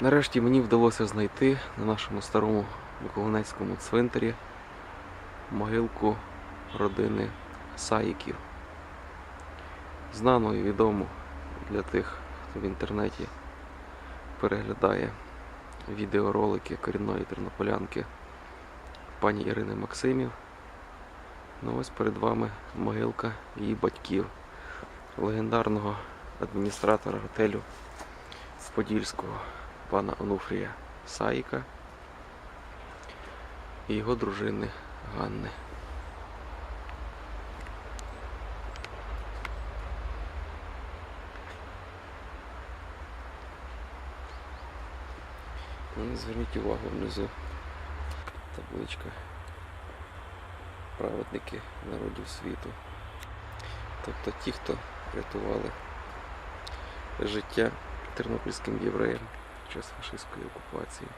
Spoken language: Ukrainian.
Нарешті мені вдалося знайти на нашому старому Миколинецькому цвинтарі могилку родини Саїків. Знану і відому для тих, хто в інтернеті переглядає відеоролики корінної тернополянки пані Ірини Максимів. Ну ось перед вами могилка її батьків, легендарного адміністратора готелю Подільського пана Онуфрія Саїка і його дружини Ганни. Зверніть увагу внизу табличка праведники народів світу. Тобто ті, хто рятували життя тернопільським євреям час фашистської окупації.